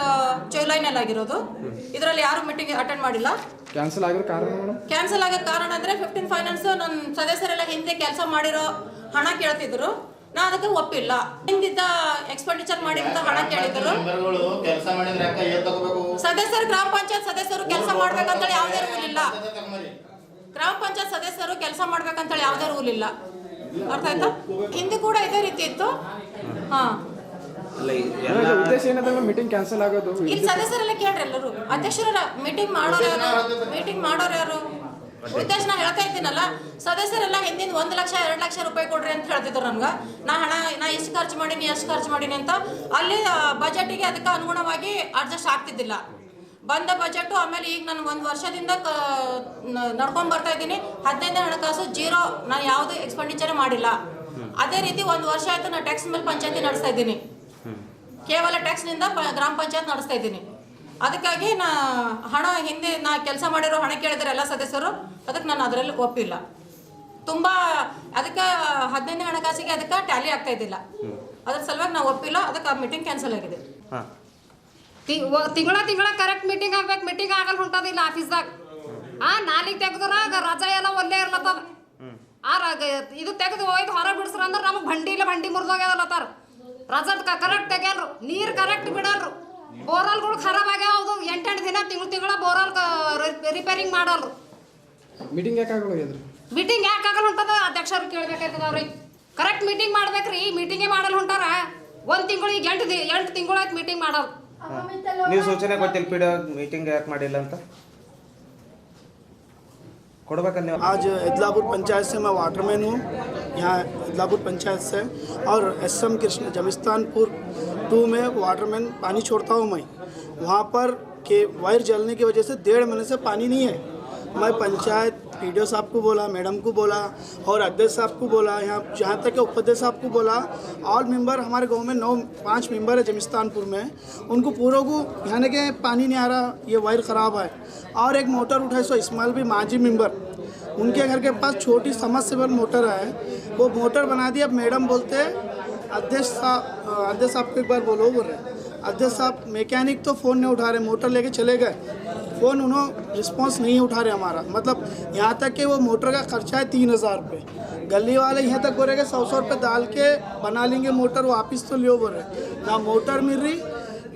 ಜುಲೈನಲ್ಲಿ ಆಗಿರೋದು. ಇದರಲ್ಲಿ ಯಾರು ಮೀಟಿಂಗ್ ಅಟೆಂಡ್ ಮಾಡಿಲ್ಲ. ಕ್ಯಾನ್ಸಲ್ ಆಗಿರೋ ಕಾರಣ ಕ್ಯಾನ್ಸಲ್ ಆಗೋ ಕಾರಣ ಅಂದರೆ ಫಿಫ್ಟೀನ್ ಫೈನಾನ್ಸ್ ನನ್ನ ಸದಸ್ಯರೆಲ್ಲ ಹಿಂದೆ ಕೆಲಸ ಮಾಡಿರೋ ಹಣ ಕೇಳ್ತಿದ್ರು. ನಾ ಅದಕ್ಕೆ ಒಪ್ಪಿಲ್ಲ. ಹಿಂದಿದ್ದ ಎಕ್ಸ್ಪೆಂಡಿಚರ್ ಮಾಡಿದ್ದ ಹಣ ಕೇಳಿದ್ರು. ಸದಸ್ಯರು ಗ್ರಾಮ ಪಂಚಾಯತ್ ಸದಸ್ಯರು ಕೆಲಸ ಮಾಡ್ಬೇಕಂತೇಳಿ ಯಾವುದೇ ರೂಲ್ ಇಲ್ಲ. ತಗೊಂಬರಿ. ಗ್ರಾಮ ಪಂಚಾಯತ್ ಸದಸ್ಯರು ಕೆಲಸ ಮಾಡ್ಬೇಕಂತೇಳಿ ಯಾವುದೇ ರೂಲ್ ಇಲ್ಲ. ಅರ್ಥ ಆಯ್ತಾ? ಹಿಂದೆ ಕೂಡ ಇದೇ ರೀತಿ ಇತ್ತು. ಹಾ. ಅಲ್ಲ ಉದ್ದೇಶ ಏನಂದ್ರೆ ಮೀಟಿಂಗ್ ಕ್ಯಾನ್ಸಲ್ ಆಗೋದು. ಇಲ್ಲಿ ಸದಸ್ಯರೆಲ್ಲ ಕೇಳ್ರಿ ಎಲ್ಲರೂ. ಅಧ್ಯಕ್ಷರ ಮೀಟಿಂಗ್ ಮಾಡೋರು ಯಾರು? ಮೀಟಿಂಗ್ ಮಾಡೋರು ಯಾರು? ಉದ್ದೇಶ ನಾ ಹೇಳ್ತಾ ಇದ್ದೀನಲ್ಲ ಸದಸ್ಯರೆಲ್ಲ ಹಿಂದಿನ ಒಂದು ಲಕ್ಷ ಎರಡು ಲಕ್ಷ ರೂಪಾಯಿ ಕೊಡ್ರಿ ಅಂತ ಹೇಳ್ತಿದ್ರು ನನ್ಗೆ. ನಾ ಹಣ ನಾ ಎಷ್ಟು ಖರ್ಚು ಮಾಡೀನಿ ಎಷ್ಟು ಖರ್ಚು ಮಾಡೀನಿ ಅಂತ. ಅಲ್ಲಿ ಬಜೆಟಿಗೆ ಅದಕ್ಕೆ ಅನುಗುಣವಾಗಿ ಅಡ್ಜಸ್ಟ್ ಆಗ್ತಿದ್ದಿಲ್ಲ. ಬಂದ ಬಜೆಟ್ ಆಮೇಲೆ ಈಗ ನಾನು ಒಂದು ವರ್ಷದಿಂದ ನಡ್ಕೊಂಡ್ ಬರ್ತಾ ಇದ್ದೀನಿ. ಹದಿನೈದನೇ ಹಣಕಾಸು ಜೀರೋ. ನಾನು ಯಾವುದು ಎಕ್ಸ್ಪೆಂಡಿಚರ್ ಮಾಡಿಲ್ಲ. ಅದೇ ರೀತಿ ಒಂದು ವರ್ಷ ಆಯ್ತು ನಾನು ಟ್ಯಾಕ್ಸ್ ಮೇಲೆ ಪಂಚಾಯತಿ ನಡೆಸ್ತಾ ಇದ್ದೀನಿ. ಕೇವಲ ಟ್ಯಾಕ್ಸ್ನಿಂದ ಗ್ರಾಮ ಪಂಚಾಯತ್ ನಡೆಸ್ತಾ ಇದ್ದೀನಿ. ಅದಕ್ಕಾಗಿ ನಾ ಹಣ ಹಿಂದೆ ನಾ ಕೆಲಸ ಮಾಡಿರೋ ಹಣ ಕೇಳಿದ್ರೆ ಎಲ್ಲ ಸದಸ್ಯರು. ಅದಕ್ಕೆ ನಾನು ಅದರಲ್ಲಿ ಒಪ್ಪಿಲ್ಲ. ತುಂಬ ಅದಕ್ಕೆ ಹದಿನೈದನೇ ಹಣಕಾಸಿಗೆ ಅದಕ್ಕೆ ಟ್ಯಾಲಿ ಆಗ್ತಾ ಇದ್ದಿಲ್ಲ. ಅದ್ರ ಸಲುವಾಗಿ ನಾವು ಒಪ್ಪಿಲ್ಲ. ಅದಕ್ಕೆ ಆ ಮೀಟಿಂಗ್ ಕ್ಯಾನ್ಸಲ್ ಆಗಿದೆ. ತಿಂಗಳ ತಿಂಗಳ ಕರೆಕ್ಟ್ ಮೀಟಿಂಗ್ ಆಗ್ಬೇಕು ಮೀಟಿಂಗ್ ಆಗಲ್ಲ ಹೊಂಟದಿಲ್ಲ ಆಫೀಸ್ದಾಗ ಆ ನಾಲಿಗೆ ತೆಗೆದ್ರ ರಜಾ ಎಲ್ಲ ಒಲ್ಲೇ ಇರ್ಲತ್ತದ. ಆ ರಾಗ ಇದು ತೆಗೆದು ಒಯ್ದು ಹೊರ ಬಿಡ್ಸ್ರ ಅಂದ್ರೆ ನಮಗೆ ಬಂಡಿ ಇಲ್ಲ ಬಂಡಿ ಮುರಿದೋಗ್ಯದಲ್ಲತ್ತಾರ ರಜದ ಕರೆಕ್ಟ್ ತೆಗ್ಯಾಲ್ರು ನೀರು ಕರೆಕ್ಟ್ ಬಿಡಲ್ರು ಬೋರಲ್ಗಳು ಖರಾಬ್ ಆಗ್ಯಾವ ಅದು ಎಂಟೆಂಟು ದಿನ ತಿಂಗಳು ತಿಂಗಳ ಬೋರಲ್ ರಿಪೇರಿಂಗ್ ಮಾಡಲ್ರು. ಮೀಟಿಂಗ್ ಯಾಕೆ ಮೀಟಿಂಗ್ ಯಾಕಾಗಲ್ಲ ಆಗಲ್ಲ ಹೊಂಟದ? ಅಧ್ಯಕ್ಷರು ಕೇಳ್ಬೇಕಾಯ್ತದ ಅವ್ರಿಗೆ. ಕರೆಕ್ಟ್ ಮೀಟಿಂಗ್ ಮಾಡ್ಬೇಕ್ರಿ ಮೀಟಿಂಗೇ ಮಾಡಲ್ಲ ಹೊಂಟಾರ. ಒಂದು ತಿಂಗಳು ಈಗ ಎಂಟು ಎಂಟು ತಿಂಗಳು ಆಯ್ತು ಮೀಟಿಂಗ್ ಮಾಡೋದು ನೀವು ಸೂಚನೆ ಕೊಟ್ಟಿಲ್ಲ ಪಿ ಮೀಟಿಂಗ್ ಯಾಕೆ ಮಾಡಿಲ್ಲ ಅಂತ ಕೊಡ್ಬೇಕಲ್ಲ ನೀವು आज इदलापुर पंचायत से मैं वाटरमैन हूँ यहाँ इदलापुर पंचायत से और S M Krishna Jamistanpur two में वाटरमैन पानी छोड़ता हूँ मैं वहाँ पर के वायर जलने की वजह से डेढ़ महीने से पानी नहीं है मैं पंचायत पी डी साहब को बोला, मैडम को बोला और अध्यक्ष साहब को बोला, यहाँ जहाँ तक उपाध्यक्ष साहब को बोला। ऑल मेंबर हमारे गाँव में नौ, पाँच मेंबर है जमिस्तानपुर में। उनको पूरों को यानी कि पानी नहीं आ रहा, ये वायर ख़राब है। और एक मोटर उठाए सो इस्माइल भी माजी मेंबर उनके घर के पास छोटी समरसेबल मोटर है। वो मोटर बना दी, अब मैडम बोलते अध्यक्ष साहब अध्यक्ष साहब को एक बार बोलो बोल। रहे अध्यक्ष साहब, मैकेनिक तो फ़ोन नहीं उठा रहे, मोटर लेके चले गए। फ़ोन उन्होंने रिस्पॉन्स नहीं उठा रहे हमारा। मतलब यहाँ तक कि वो मोटर का खर्चा है तीन हज़ार रुपये गली वाले यहाँ तक बोल रहे कि सौ सौ रुपये डाल के बना लेंगे मोटर, वापस तो लियो बोल रहे ना मोटर मिल रही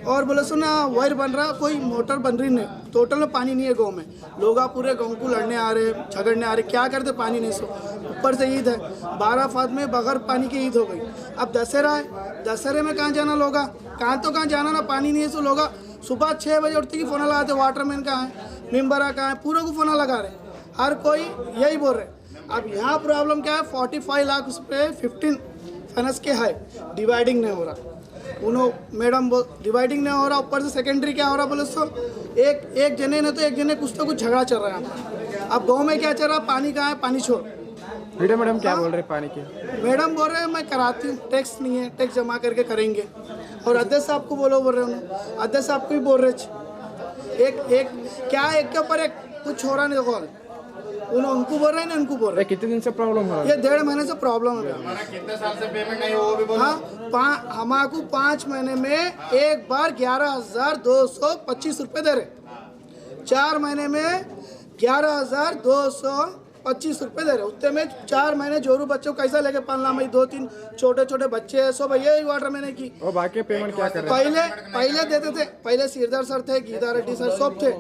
और बोले सो ना वायर बन रहा, कोई मोटर बन रही नहीं। टोटल में पानी नहीं है गाँव में। लोग पूरे गाँव को लड़ने आ रहे झगड़ने आ रहे क्या करते पानी नहीं सो? ऊपर से ईद है। बारह फाद में बगैर पानी की ईद हो गई। अब दशहरा है। दशहरे में कहाँ जाना लोगा? कहाँ तो कहाँ जाना ना पानी नहीं है सो लोगा? सुबह छः बजे उठते कि फ़ोन लगाते वाटरमैन कहाँ है? मेंबर कहाँ है? पूरे को फ़ोन लगा रहे हर कोई यही बोल रहे अब यहाँ प्रॉब्लम क्या है? फोर्टी फाइव लाख उस पर फिफ्टीन फाइनेंस के है। डिवाइडिंग नहीं हो रहा। उन्होंने मैडम बोल डिवाइडिंग नहीं हो रहा। ऊपर से सेकेंडरी क्या हो रहा बोले सो एक एक जने ने तो एक जने कुछ तो कुछ झगड़ा चल रहा है अब गाँव में क्या चल रहा है? पानी कहाँ है? पानी छोड़। वीडियो मैडम क्या बोल रहे पानी के? मैडम बोल रहे हैं मैं कराती हूँ। टैक्स नहीं है। टैक्स जमा करके करेंगे। और अध्यक्ष साहब को बोलो बोल रहे हैं अध्यक्ष साहब को भी बोल रहे एक एक क्या एक के ऊपर एक कुछ हो रहा नहीं देखो। उन्होंने उनको बोल रहे हैं ना उनको बोल रहे कितने दिन से प्रॉब्लम हो रहा ये डेढ़ महीने से प्रॉब्लम है कितने साल से पेमेंट नहीं हो वो भी बोलो। हाँ पा- हमारे पाँच महीने में एक बार ग्यारह हज़ार दो सौ पच्चीस रुपये दे रहे। चार महीने में ग्यारह हज़ार दो सौ पच्चीस रुपये दे रहे उतने में चार महीने जोरू बच्चों को कैसा लेके पालना? भाई दो तीन छोटे छोटे बच्चे हैं सब यही वाटर मैंने की। और बाकी पेमेंट क्या कर रहे पहले पहले देते थे पहले सिरदार सर थे गीता रेड्डी सर सब थे।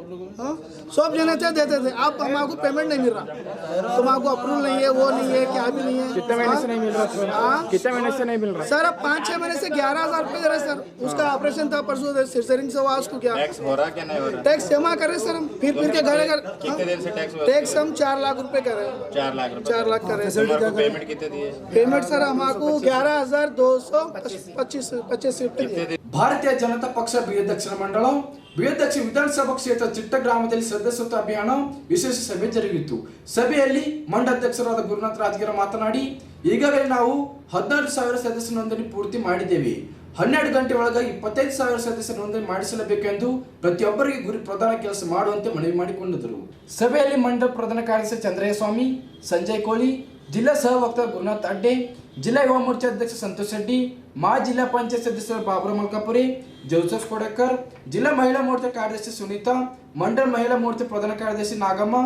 हाँ? सब जने थे देते थे। अब हमारे पेमेंट नहीं मिल रहा। तुम्हारे अप्रूवल नहीं है वो नहीं है क्या भी नहीं है। कितने महीने से नहीं मिल रहा सर हाँ? कितने महीने से नहीं मिल रहा? सर अब पाँच छह महीने से ग्यारह हज़ार रुपये दे रहे सर। उसका ऑपरेशन था परसों सिरसरिंग से हुआ उसको क्या? टैक्स हो रहा क्या नहीं हो रहा? टैक्स जमा कर रहे सर हम। फिर फिर के घर घर कितने दिन से टैक्स टैक्स हम चार लाख रुपए कर रहे हैं चार लाख रुपए चार लाख कर रहे हैं हमारे को पेमेंट कितने दिए पेमेंट सर हमको ग्यारह हजार दो सौ पच्चीस पच्चीस रुपये दिए ಭಾರತೀಯ ಜನತಾ ಪಕ್ಷ ಬಿಎದಕ್ಷಿಣ ಮಂಡಳ ಬಿಎದಕ್ಷಿಣ ವಿಧಾನಸಭಾ ಕ್ಷೇತ್ರ ಚಿಟ್ಟ ಗ್ರಾಮದಲ್ಲಿ ಸದಸ್ಯತ್ವ ಅಭಿಯಾನ ವಿಶೇಷ ಸಭೆ ಜರುಗಿತು ಸಭೆಯಲ್ಲಿ ಮಂಡಲಾಧ್ಯಕ್ಷರಾದ ಗುರುನಾಥ್ ರಾಜಗಿರ ಮಾತನಾಡಿ ಈಗಾಗಲೇ ನಾವು ಹದಿನಾರು ಸಾವಿರ ಸದಸ್ಯ ನೋಂದಣಿ ಪೂರ್ತಿ ಮಾಡಿದ್ದೇವೆ ಹನ್ನೆರಡು ಗಂಟೆ ಒಳಗೆ ಇಪ್ಪತ್ತೈದು ಸಾವಿರ ಸದಸ್ಯರ ನೋಂದಣಿ ಮಾಡಿಸಲೇಬೇಕೆಂದು ಪ್ರತಿಯೊಬ್ಬರಿಗೆ ಗುರಿ ಪ್ರಧಾನ ಕೆಲಸ ಮಾಡುವಂತೆ ಮನವಿ ಮಾಡಿಕೊಂಡಿದ್ದರು ಸಭೆಯಲ್ಲಿ ಮಂಡಲ ಪ್ರಧಾನ ಕಾರ್ಯದರ್ಶಿ ಚಂದ್ರಯ್ಯ ಸ್ವಾಮಿ, ಸಂಜಯ್ ಕೋಳಿ, ಜಿಲ್ಲಾ ಸಹ ವಕ್ತಾರ ಗುರುನಾಥ್ ಅಡ್ಡೆ ಜಿಲ್ಲಾ ಯುವ ಮೋರ್ಚಾ ಅಧ್ಯಕ್ಷ ಸಂತೋಷ್ ರೆಡ್ಡಿ, ಮಾ ಜಿಲ್ಲಾ ಪಂಚಾಯತ್ ಸದಸ್ಯರು ಬಾಬ್ರ ಮಲ್ಕಾಪುರಿ, ಜೋಸೆಫ್ ಕೊಡಕರ್, ಜಿಲ್ಲಾ ಮಹಿಳಾ ಮೋರ್ಚಾ ಕಾರ್ಯದರ್ಶಿ ಸುನೀತಾ, ಮಂಡಲ್ ಮಹಿಳಾ ಮೋರ್ಚಾ ಪ್ರಧಾನ ಕಾರ್ಯದರ್ಶಿ ನಾಗಮ್ಮ,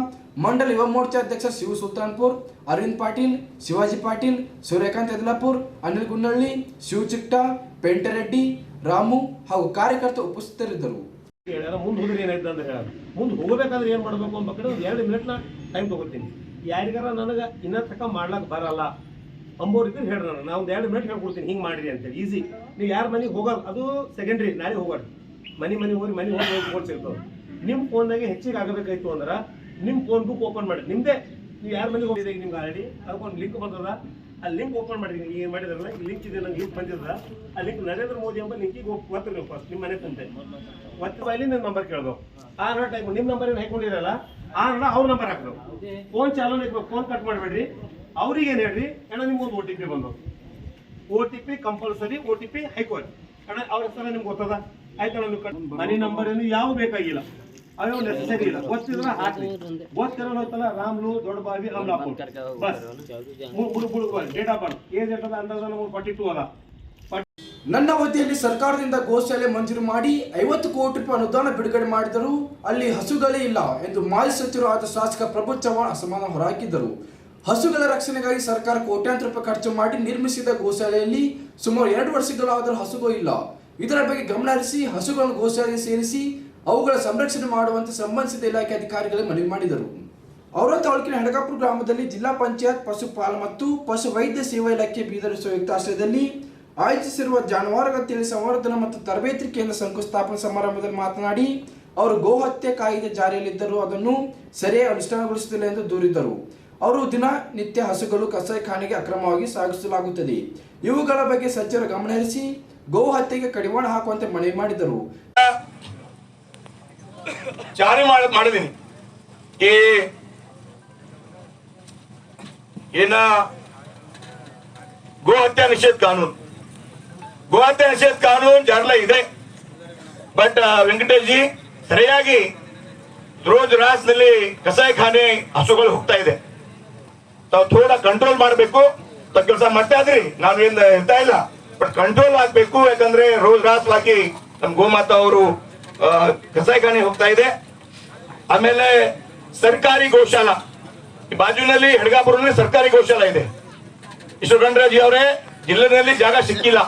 ಮಂಡಲ್ ಯುವ ಮೋರ್ಚಾ ಅಧ್ಯಕ್ಷ ಶಿವ ಸುಲ್ತಾನ್ಪುರ್, ಅರವಿಂದ್ ಪಾಟೀಲ್, ಶಿವಾಜಿ ಪಾಟೀಲ್, ಸೂರ್ಯಕಾಂತ್ ಯದಲಾಪುರ್, ಅನಿಲ್ ಗುನ್ನಳ್ಳಿ ಶಿವ ಚಿಕ್ಟ ಪೆಂಟರೆಡ್ಡಿ ರಾಮು ಹಾಗೂ ಕಾರ್ಯಕರ್ತರು ಉಪಸ್ಥಿತರಿದ್ದರು. ಮುಂದೆ ಅಂತ ಹೇಳೋದು. ಮುಂದೆ ಹೋಗಬೇಕಾದ್ರೆ ಏನು ಮಾಡಬೇಕು ಅಂತ ಎರಡು ಮಿನಿಟ್ನ ಟೈಮ್ ತಗೋತೀನಿ. ಯಾರಿಗಾರ ನನಗೆ ಇನ್ನ ತಕ ಮಾಡ್ಲಕ್ಕೆ ಬರಲ್ಲ. ಅಂಬೋರಿಗೆ ಹೇಳ್ರಿ ನಾನು. ನಾವು ಒಂದು ಎರಡು ಮಿನಿಟ್ ಹೇಳ್ಕೊಡ್ತೀನಿ. ಹಿಂಗೆ ಮಾಡಿರಿ ಅಂತೇಳಿ. ಈಸಿ ನೀವು ಯಾರ ಮನೆಗೆ ಹೋಗೋದು ಅದು ಸೆಕೆಂಡ್ರಿ ನಾಳೆ ಹೋಗೋದು ಮನೆ ಮನೆ ಹೋಗಿ ಮನೆ ಹೋಗಿ ಫೋನ್ ಸಿಗ್ತಾವೆ. ನಿಮ್ಮ ಫೋನ್ದಾಗೆ ಹೆಚ್ಚಿಗೆ ಆಗಬೇಕಾಯ್ತು ಅಂದ್ರೆ ನಿಮ್ಮ ಫೋನ್ ಬುಕ್ ಓಪನ್ ಮಾಡಿ ನಿಮ್ಮದೇ ನೀವು ಯಾರ ಮನೆಗೆ ಹೋಗಿದೆ ನಿಮ್ಗೆ ಆಲ್ರೆಡಿ ಅದಕ್ಕೊಂದು ಲಿಂಕ್ ಬಂದದ. ಆ ಲಿಂಕ್ ಓಪನ್ ಮಾಡಿರಿ. ನೀವು ಏನು ಮಾಡಿದ್ರಲ್ಲ, ಈ ಲಿಂಕ್ ಇದೆ, ನಂಗೆ ಲಿಂಕ್ ಬಂದಿದ. ಆ ಲಿಂಕ್ ನರೇಂದ್ರ ಮೋದಿ ಎಂಬ ಲಿಂಕಿಗೆ ಹೋಗಿ ಒತ್ತು ನೀವು ಫಸ್ಟ್ ನಿಮ್ಮ ಮನೆ ತಂದೆ. ಒತ್ತು ಅಲ್ಲಿ ನಿಮ್ಮ ನಂಬರ್ ಕೇಳ್ದು ಆ ನೋಟ್ ಟೈಪ್ ನಿಮ್ಮ ನಂಬರ್ ಏನು ಹಾಕೊಂಡಿರಲ್ಲ, ಆ ನೋಡ ಅವ್ರ ನಂಬರ್ ಹಾಕ್ಬೇಕು. ಫೋನ್ ಚಾಲೂ ಫೋನ್ ಕಟ್ ಮಾಡಬೇಡ್ರಿ. ಅವ್ರಿಗೆ ಏನು ಹೇಳ್ರಿ? ಅಣ್ಣ, ನಿಮ್ಗೆ ಒಂದು ಓ ಟಿ ಪಿ ಬಂದು. O T P compulsory O T P high court. ಅಣ್ಣ, ಅವ್ರ ಹೆಸರ ನಿಮ್ಗೆ ಗೊತ್ತದ? ಆಯ್ತು ಮನಿ ನಂಬರ್ ಏನು ಯಾವ ಬೇಕಾಗಿಲ್ಲ. ಅವು ನೆಸೆಸರಿ ಇಲ್ಲ. ಗೊತ್ತಿದ್ರ ಹಾಕಿ ಗೊತ್ತಿರೋಲ್ಲ ಹೋಗ್ತಲ್ಲ ರಾಮ್ಲು ದೊಡ್ಡ ಬಾವಿ ಡೇಟ್ ಆಫ್ ಬರ್ತ್ ಏಜ್ ಎಷ್ಟದ? ಫಾರ್ಟಿ ಟೂ ಅದ. ನನ್ನ ಅವಧಿಯಲ್ಲಿ ಸರ್ಕಾರದಿಂದ ಗೋಶಾಲೆ ಮಂಜೂರು ಮಾಡಿ ಐವತ್ತು ಕೋಟಿ ರೂಪಾಯಿ ಅನುದಾನ ಬಿಡುಗಡೆ ಮಾಡಿದರೂ ಅಲ್ಲಿ ಹಸುಗಳೇ ಇಲ್ಲ ಎಂದು ಮಾಜಿ ಸಚಿವರು ಆದ ಶಾಸಕ ಪ್ರಭು ಚವ್ಹಾಣ್ ಅಸಮಾನ ಹೊರಹಾಕಿದ್ದರು. ಹಸುಗಳ ರಕ್ಷಣೆಗಾಗಿ ಸರ್ಕಾರ ಕೋಟ್ಯಾಂತರ ರೂಪಾಯಿ ಖರ್ಚು ಮಾಡಿ ನಿರ್ಮಿಸಿದ ಗೋಶಾಲೆಯಲ್ಲಿ ಸುಮಾರು ಎರಡು ವರ್ಷಗಳಾದರೂ ಹಸುಗಳು ಇಲ್ಲ. ಇದರ ಬಗ್ಗೆ ಗಮನ ಹರಿಸಿ, ಹಸುಗಳನ್ನು ಗೋಶಾಲೆಗೆ ಸೇರಿಸಿ, ಅವುಗಳ ಸಂರಕ್ಷಣೆ ಮಾಡುವಂತೆ ಸಂಬಂಧಿಸಿದ ಇಲಾಖೆ ಅಧಿಕಾರಿಗಳಿಗೆ ಮನವಿ ಮಾಡಿದರು. ಅವರ ತಾಲೂಕಿನ ಹೆಡಗಾಪುರ ಗ್ರಾಮದಲ್ಲಿ ಜಿಲ್ಲಾ ಪಂಚಾಯತ್ ಪಶುಪಾಲ ಮತ್ತು ಪಶು ವೈದ್ಯ ಸೇವಾ ಇಲಾಖೆ ಬೀದರ್ ಸಂಯುಕ್ತಾಶ್ರಯದಲ್ಲಿ ಆಯೋಜಿಸಿರುವ ಜಾನುವಾರುಗಳ ಸಂವರ್ಧನ ಮತ್ತು ತರಬೇತಿ ಕೇಂದ್ರ ಶಂಕುಸ್ಥಾಪನಾ ಸಮಾರಂಭದಲ್ಲಿ ಮಾತನಾಡಿ, ಅವರು ಗೋಹತ್ಯೆ ಕಾಯ್ದೆ ಜಾರಿಯಲ್ಲಿದ್ದರೂ ಅದನ್ನು ಸರಿಯಾಗಿ ಅನುಷ್ಠಾನಗೊಳಿಸುತ್ತಿಲ್ಲ ಎಂದು ದೂರಿದ್ದರು ಅವರು ದಿನ ನಿತ್ಯ ಹಸುಗಳು ಕಸಾಯಿಖಾನೆಗೆ ಅಕ್ರಮವಾಗಿ ಸಾಗಿಸಲಾಗುತ್ತದೆ. ಇವುಗಳ ಬಗ್ಗೆ ಸಚಿವರು ಗಮನಹರಿಸಿ ಗೋ ಹತ್ಯೆಗೆ ಕಡಿವಾಣ ಹಾಕುವಂತೆ ಮನವಿ ಮಾಡಿದರು. ಜಾರಿ ಮಾಡ ಮಾಡಿದೀನಿ ಏನ? ಗೋ ಹತ್ಯಾ ನಿಷೇಧ ಕಾನೂನು. ಗೋ ಹತ್ಯೆ ನಿಷೇಧ ಕಾನೂನು ಜಾರಲ ಇದೆ. ಬಟ್ ವೆಂಕಟೇಶ್ ಜಿ ಸರಿಯಾಗಿ ರೋಜ್ ರಾಸ್ನಲ್ಲಿ ಕಸಾಯಿಖಾನೆ ಹಸುಗಳು ಹೋಗ್ತಾ ಇದೆ. ತಾವು ಥೋಡ ಕಂಟ್ರೋಲ್ ಮಾಡಬೇಕು. ಕೆಲಸ ಮಾಡ್ತಾ ಇದ್ರಿ. ಏನ್ ಹೇಳ್ತಾ ಇಲ್ಲ. ಬಟ್ ಕಂಟ್ರೋಲ್ ಆಗ್ಬೇಕು, ಯಾಕಂದ್ರೆ ರೋಜ್ ಹಾಕಿ ನಮ್ ಗೋಮಾತಾ ಅವರು ಕಸಾಯಿಖಾನೆ ಹೋಗ್ತಾ ಇದೆ. ಆಮೇಲೆ ಸರ್ಕಾರಿ ಗೋಶಾಲಾ. ಈ ಬಾಜುನಲ್ಲಿ ಹೆಡ್ಗಾಪುರದಲ್ಲಿ ಸರ್ಕಾರಿ ಗೋಶಾಲಾ ಇದೆ. ಈಶ್ವರಗಂಡ್ರಾಜಿ ಅವರೇ, ಜಿಲ್ಲೆನಲ್ಲಿ ಜಾಗ ಸಿಕ್ಕಿಲ್ಲ.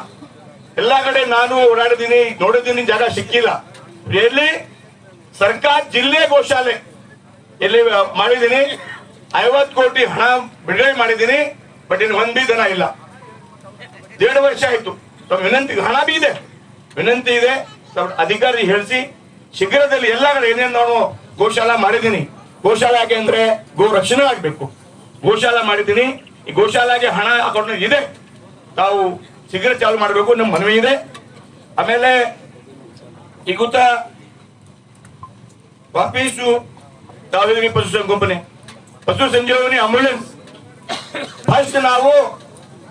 ಎಲ್ಲಾ ಕಡೆ ನಾನು ಓಡಾಡಿದ್ದೀನಿ ನೋಡಿದೀನಿ ಜಾಗ ಸಿಕ್ಕಿಲ್ಲ. ಎಲ್ಲಿ ಸರ್ಕಾರ ಜಿಲ್ಲೆ ಗೋಶಾಲೆ. ಎಲ್ಲಿ ಮಾಡಿದ್ದೀನಿ? ಐವತ್ತು ಕೋಟಿ ಹಣ ಬಿಡುಗಡೆ ಮಾಡಿದ್ದೀನಿ ಬಟ್ ಇನ್ನು ಒಂದು ಬಿ ದನ ಇಲ್ಲ. ಎರಡು ವರ್ಷ ಆಯ್ತು. ತಮ್ಮ ವಿನಂತಿ ಹಣ ಬಿ ಇದೆ. ವಿನಂತಿ ಇದೆ ಅಧಿಕಾರಿ ಹೇಳಿಸಿ, ಶೀಘ್ರದಲ್ಲಿ ಎಲ್ಲ ಕಡೆ ಏನೇನು ನಾನು ಗೋಶಾಲಾ ಮಾಡಿದ್ದೀನಿ. ಗೋಶಾಲಾ ಯಾಕೆ ಅಂದ್ರೆ ಗೋ ರಕ್ಷಣೆ ಆಗ್ಬೇಕು. ಗೋಶಾಲಾ ಮಾಡಿದ್ದೀನಿ. ಈ ಗೋಶಾಲಾಗೆ ಹಣ ಅಕೌಂಟ್ ಇದೆ. ತಾವು ಶೀಘ್ರ ಚಾಲು ಮಾಡಬೇಕು ನಮ್ಮ ಮನವಿ ಇದೆ. ಆಮೇಲೆ ಈಗ ವಾಪೀಸು ತಾವೇರಿ ಪಶುಸಂಗೋಪನೆ ಪಶು ಸಂಜೀವನಿ ಆಂಬುಲೆನ್ಸ್ ಫಸ್ಟ್ ನಾವು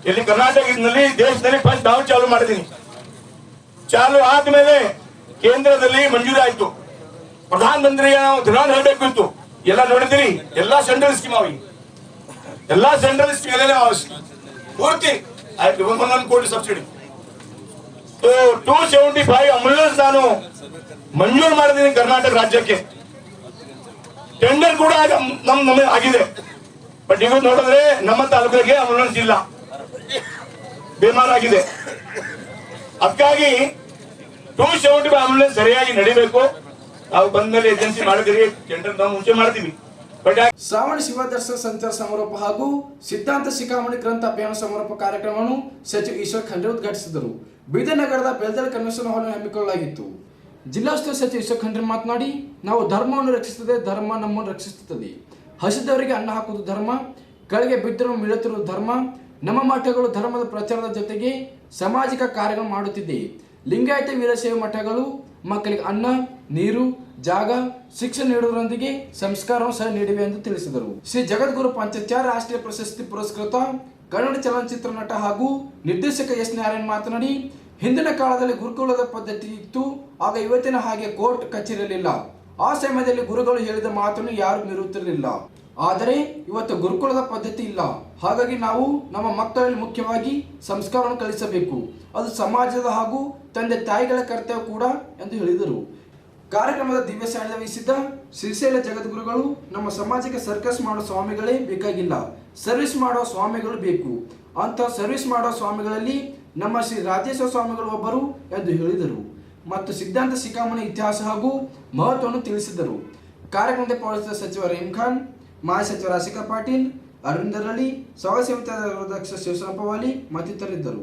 ಇಲ್ಲಿ ಕರ್ನಾಟಕದಲ್ಲಿ ದೇಶದಲ್ಲಿ ಫಸ್ಟ್ ನಾವು ಚಾಲು ಮಾಡಿದೀನಿ ಚಾಲು ಆದ್ಮೇಲೆ ಕೇಂದ್ರದಲ್ಲಿ ಮಂಜೂರಾಯ್ತು. ಪ್ರಧಾನ ಮಂತ್ರಿ ನಾವು ದಿನ ಇತ್ತು. ಎಲ್ಲ ನೋಡಿದಿರಿ ಎಲ್ಲಾ ಸೆಂಟ್ರಲ್ ಸ್ಕೀಮ್ ಅವಿ ಎಲ್ಲಾ ಸೆಂಟ್ರಲ್ ಸ್ಕೀಮ್ ಪೂರ್ತಿ crore subsidy two seventy five ambulance ನಾನು ಮಂಜೂರು ಮಾಡಿದೀನಿ ಕರ್ನಾಟಕ ರಾಜ್ಯಕ್ಕೆ. ಟೆಂಡರ್ ಕೂಡ ನಮ್ ನಮಗೆ ಆಗಿದೆ. ಬಟ್ ಈಗ ನೋಡಿದ್ರೆ ನಮ್ಮ ತಾಲೂಕಿಗೆ ಆಂಬುಲೆನ್ಸ್ ಇಲ್ಲ. ಬೇಮಾರ್ ಆಗಿದೆ ಅದಕ್ಕಾಗಿ ಟೂ ಸೆವೆಂಟಿ ಆಂಬುಲೆನ್ಸ್ ಸರಿಯಾಗಿ ನಡಿಬೇಕು. ನಾವು ಬಂದ್ಮೇಲೆ ಏಜೆನ್ಸಿ ಮಾಡಿದ್ರಿ ಟೆಂಡರ್ ನಾವು ಮುಂಚೆ ಮಾಡ್ತೀವಿ. ಶ್ರಾವಣ ಶ್ರಾವಣ ಶಿವದರ್ಶನ ಸಂಚಾರ ಸಮಾರೋಪ ಹಾಗೂ ಸಿದ್ಧಾಂತ ಶಿಖಾಮಣಿ ಗ್ರಂಥ ಅಭಿಯಾನ ಸಮಾರೋಪ ಕಾರ್ಯಕ್ರಮವನ್ನು ಸಚಿವ ಈಶ್ವರ್ ಖಂಡ್ರೆ ಉದ್ಘಾಟಿಸಿದರು. ಬೀದರ್ ನಗರದ ಬೆಲ್ದಲ್ ಕನ್ವೆನ್ಷನ್ ಹಾಲ್ ಹಮ್ಮಿಕೊಳ್ಳಲಾಗಿತ್ತು. ಜಿಲ್ಲಾ ಸಚಿವ ಈಶ್ವರ್ ಖಂಡ್ರೆ ಮಾತನಾಡಿ, ನಾವು ಧರ್ಮವನ್ನು ರಕ್ಷಿಸುತ್ತದೆ ಧರ್ಮ ನಮ್ಮನ್ನು ರಕ್ಷಿಸುತ್ತದೆ ಹಸಿದವರಿಗೆ ಅನ್ನ ಹಾಕುವುದು ಧರ್ಮ, ಕೆಳಗೆ ಬಿದ್ದರು ಮಿಳುತ್ತಿರುವುದು ಧರ್ಮ, ನಮ್ಮ ಮಠಗಳು ಧರ್ಮದ ಪ್ರಚಾರದ ಜೊತೆಗೆ ಸಾಮಾಜಿಕ ಕಾರ್ಯಗಳು ಮಾಡುತ್ತಿದೆ. ಲಿಂಗಾಯತ ವೀರಶೈವ ಮಠಗಳು, ಮಕ್ಕಳಿಗೆ ಅನ್ನ, ನೀರು, ಜಾಗ, ಶಿಕ್ಷಣ ನೀಡುವುದರೊಂದಿಗೆ ಸಂಸ್ಕಾರವನ್ನು ಸಹ ನೀಡಿವೆ ಎಂದು ತಿಳಿಸಿದರು. ಶ್ರೀ ಜಗದ್ಗುರು ಪಂಚಚಾರ ರಾಷ್ಟ್ರೀಯ ಪ್ರಶಸ್ತಿ ಪುರಸ್ಕೃತ ಕನ್ನಡ ಚಲನಚಿತ್ರ ನಟ ಹಾಗೂ ನಿರ್ದೇಶಕ ಎಸ್ ನಾರಾಯಣ್ ಮಾತನಾಡಿ ಹಿಂದಿನ ಕಾಲದಲ್ಲಿ ಗುರುಕುಲದ ಪದ್ಧತಿ ಇತ್ತು, ಆಗ ಇವತ್ತಿನ ಹಾಗೆ ಕೋರ್ಟ್ ಕಚೇರಿಯಲ್ಲಿಲ್ಲ. ಆ ಸಮಯದಲ್ಲಿ ಗುರುಗಳು ಹೇಳಿದ ಮಾತನ್ನು ಯಾರು ಮೀರುತ್ತಿರಲಿಲ್ಲ. ಆದರೆ ಇವತ್ತು ಗುರುಕುಲದ ಪದ್ಧತಿ ಇಲ್ಲ. ಹಾಗಾಗಿ ನಾವು ನಮ್ಮ ಮಕ್ಕಳಲ್ಲಿ ಮುಖ್ಯವಾಗಿ ಸಂಸ್ಕಾರವನ್ನು ಕಲಿಸಬೇಕು. ಅದು ಸಮಾಜದ ಹಾಗೂ ತಂದೆ ತಾಯಿಗಳ ಕರ್ತವ್ಯ ಕೂಡ ಎಂದು ಹೇಳಿದರು. ಕಾರ್ಯಕ್ರಮದ ದಿವ್ಯ ಸಾನ್ನಿಧ್ಯ ವಹಿಸಿದ್ದ ಶ್ರೀಶೈಲ ಜಗದ್ಗುರುಗಳು ನಮ್ಮ ಸಮಾಜಕ್ಕೆ ಸರ್ಕಸ್ ಮಾಡೋ ಸ್ವಾಮಿಗಳೇ ಬೇಕಾಗಿಲ್ಲ. ಸರ್ವಿಸ್ ಮಾಡೋ ಸ್ವಾಮಿಗಳು ಬೇಕು. ಅಂತ ಸರ್ವಿಸ್ ಮಾಡೋ ಸ್ವಾಮಿಗಳಲ್ಲಿ ನಮ್ಮ ಶ್ರೀ ರಾಜೇಶ್ವರ ಸ್ವಾಮಿಗಳು ಒಬ್ಬರು ಎಂದು ಹೇಳಿದರು. ಮತ್ತು ಸಿದ್ಧಾಂತ ಶಿಖಾಮಣಿ ಇತಿಹಾಸ ಹಾಗೂ ಮಹತ್ವವನ್ನು ತಿಳಿಸಿದರು. ಕಾರ್ಯಕ್ರಮದ ಪಾಲಿಸಿದ ಸಚಿವ ರಹೀಂ ಖಾನ್ ಮಾಜಿ ಸಚಿವ ರಾಜಶೇಖರ್ ಪಾಟೀಲ್, ಅರವಿಂದ ರಳಿ ಸಮಾಜ ಸಮಿತಿ ಅಧ್ಯಕ್ಷ ಶಿವಸಂಪ ವಾಲಿ ಮತ್ತಿತರಿದ್ದರು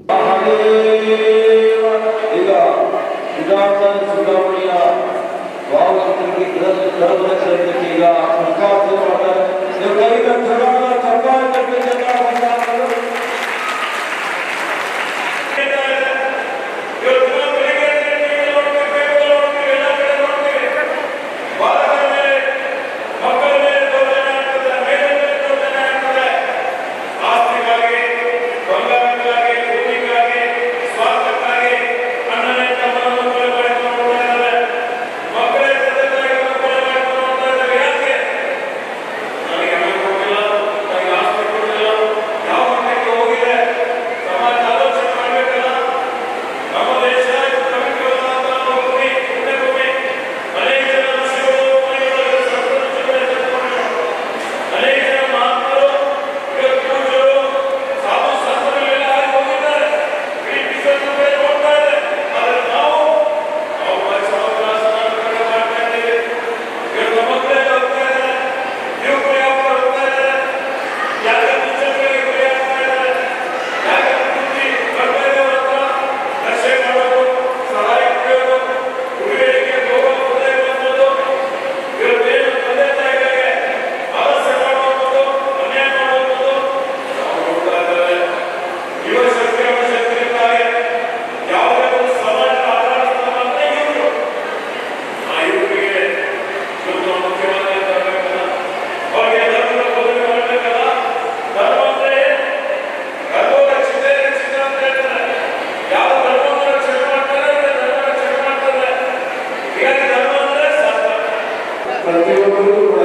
ಪ್ರತಿಯೊಬ್ಬರಿಗೂ ಕೂಡ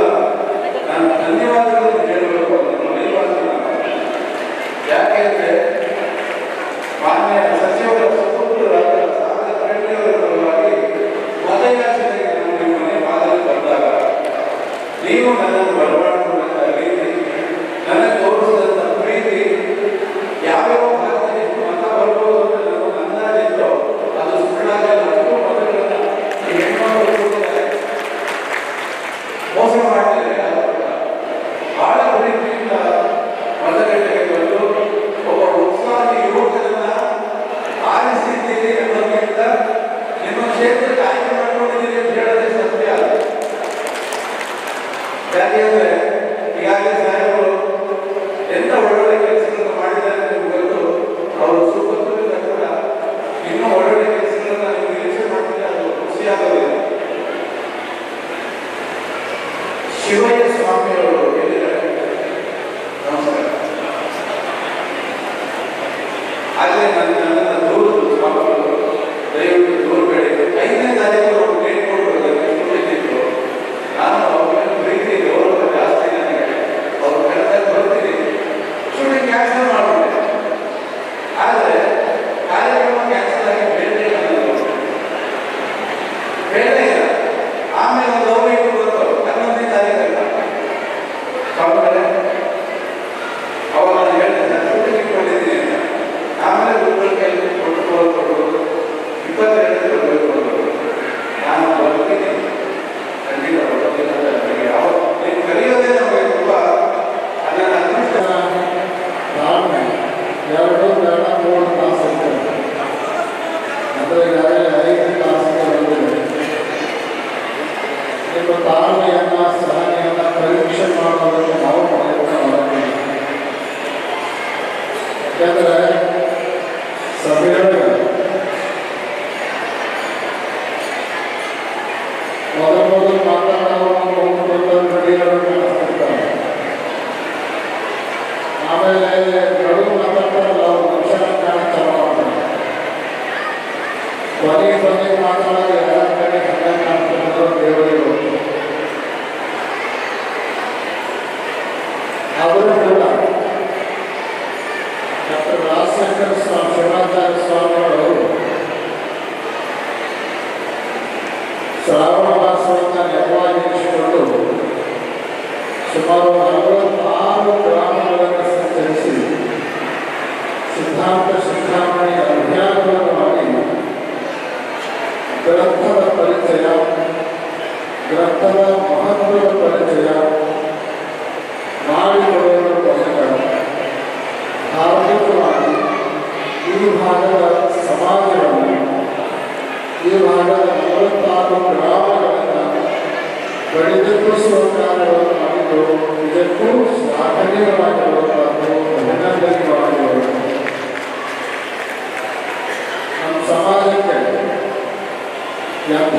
ಈಗಾಗಲೇ ಸಾಹೇಬರು ಎಂತ ಒಳ್ಳೊಳ್ಳೆ ಕೆಲಸಗಳನ್ನು ಮಾಡಿದ್ದಾರೆ ಅಂತ ನಿಮ್ಗೆ ಗೊತ್ತು ಅವರು ಸುಪುತ್ರದ ಕೂಡ ಇನ್ನೂ ಒಳ್ಳೊಳ್ಳೆ ಕೆಲಸಗಳನ್ನ ನೀವು ನಿರೀಕ್ಷೆ ಮಾಡ್ತೀರಿ ಅದು ಖುಷಿಯಾಗೋದಿಲ್ಲ ಶಿವಯ್ಯ ಸ್ವಾಮಿಯವರು ಹೇಳಿದ್ದಾರೆ ನಮಸ್ಕಾರ ಆದರೆ ನನ್ನ ನನ್ನನ್ನು ದೂರು ಸ್ವಾಮಿಗಳು ದಯವಿಟ್ಟು ದೂರಬೇಡಿ ಐದನೇ ತಾರೀಕು ಅವರು ಡೇಟ್ ಕೊಟ್ಟಿದ್ದಾರೆ ಇಷ್ಟೊಂದಿದ್ರು ನಾನು ಅವ್ರ ಪ್ರೀತಿ ಗೌರವ ಜಾಸ್ತಿ ನನಗೆ ಅವ್ರು ಕರೆದಾಗ ಬರ್ತೀನಿ ಶೂಟಿಂಗ್ ಕ್ಯಾನ್ಸಲ್ ಮಾಡಿಬಿಟ್ಟೆ ಆದರೆ ಕಾರ್ಯಕ್ರಮ ಕ್ಯಾನ್ಸಲ್ ಆಗಿ ಬೇರೆ ಬೇರೆ ಇಲ್ಲ ಆಮೇಲೆ ಒಂದು ಅವ್ರಿಗೆ ಬಂತು ಹನ್ನೊಂದನೇ ತಾರೀಕು ಸ್ವಾಮಿಗಳೇ ಅವಾಗ ನಾನು ಹೇಳಿದೆ ನಾನು ಶೂಟಿಂಗ್ ಇಟ್ಕೊಂಡಿದ್ದೀನಿ ಅಂತ ಆಮೇಲೆ ಗುರುಗಳ ಕೈಯಲ್ಲಿ ಅವರು ಕೂಡ ಡಾಕ್ಟರ್ ರಾಜಶೇಖರ ಸ್ವಾಮಿ ಶಿವಾಚಾರ್ಯ ಸ್ವಾಮಿಗಳು ಶ್ರಾವಣ ಮಾಸವನ್ನು ನೆಪವಾಗಿರಿಸಿಕೊಂಡು ಸುಮಾರು ನಲವತ್ತಾರು ಗ್ರಾಮಗಳನ್ನು ಸಂಚರಿಸಿ ಸಿದ್ಧಾಂತ ಶಿಖಾಮಣಿ ಅಭಿಯಾನವನ್ನು ಮಾಡಿ ಗ್ರಂಥದ ಪರಿಚಯ ಗ್ರಂಥದ ಮಹತ್ವದ ಪರಿಚಯ ಮಾಡಿಕೊಡುವುದರ ಮೂಲಕ ಧಾರ್ಮಿಕವಾಗಿ ಈ ಭಾಗದ ಸಮಾಜವನ್ನು ಈ ಭಾಗದ ನಲವತ್ತಾರು ಗ್ರಾಮಗಳನ್ನು ಬೆಳೆದೆಬ್ಬಿಸುವ ಕಾರ್ಯವನ್ನು ಮಾಡಿದ್ದು, ಇದಕ್ಕೂ ಶ್ಲಾಘನೀಯವಾಗಿರುವಂತಹದ್ದು ಅಭಿನಂದನೀಯವಾಗಿರುವಂಥದ್ದು ನಮ್ಮ ಸಮಾಜಕ್ಕೆ ಎಂಥ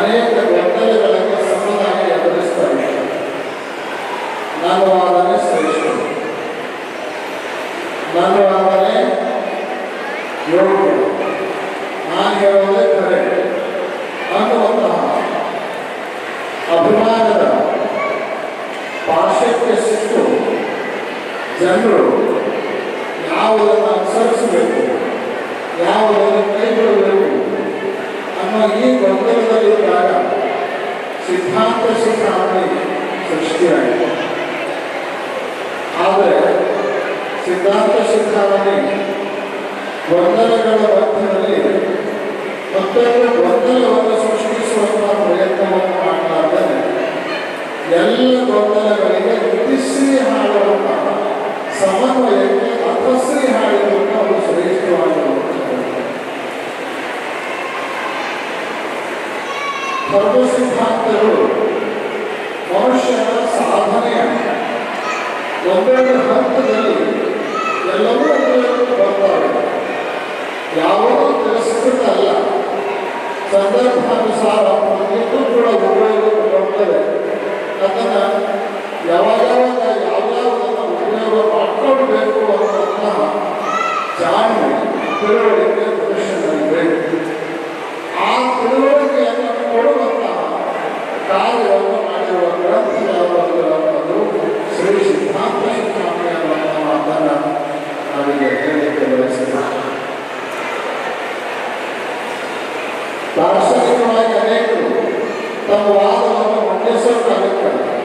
안에 ಧರ್ಮ ಸಿದ್ಧಾಂತಗಳು ಮನುಷ್ಯನ ಸಾಧನೆಯ ಒಂದೆರಡು ಹಂತದಲ್ಲಿ ಎಲ್ಲವೂ ಉಪಯೋಗಕ್ಕೆ ಬರ್ತಾವೆ ಯಾವುದೂ ತಿರಸ್ಕೃತ ಅಲ್ಲ. ಸಂದರ್ಭಾನುಸಾರ ಪ್ರತಿಯೊಂದು ಕೂಡ ಉಪಯೋಗಕ್ಕೆ ಬರ್ತದೆ. ಅದನ್ನು ಯಾವಾಗ ಯಾವ್ಯಾವುದನ್ನು ಉಪಯೋಗ ಮಾಡ್ಕೊಳ್ಬೇಕು ಅನ್ನುವಂತಹ ಜಾಣ್ಮೆ ತಿಳುವಳಿಕೆ ಮನುಷ್ಯನಲ್ಲಿ ಬೇಕು. ಆ ತಿಳುವಳಿಕೆಯನ್ನು ಕೊಡುವಂತಹ ಕಾರ್ಯವನ್ನು ಮಾಡಿರುವ ಗ್ರಂಥ ಯಾವುದು ಅನ್ನೋದು ಶ್ರೀ ಸಿದ್ಧಾಂತ ಮಾತನ್ನು ನಾವೀಗ ಹೇಳಲಿಕ್ಕೆ ಬಯಸ್ತೇವೆ ದಾರ್ಶನಿಕವಾಗಿ ಅನೇಕರು ತಮ್ಮ ವಾದವನ್ನು ಮಂಡಿಸೋಕ್ಕಾಗುತ್ತೆ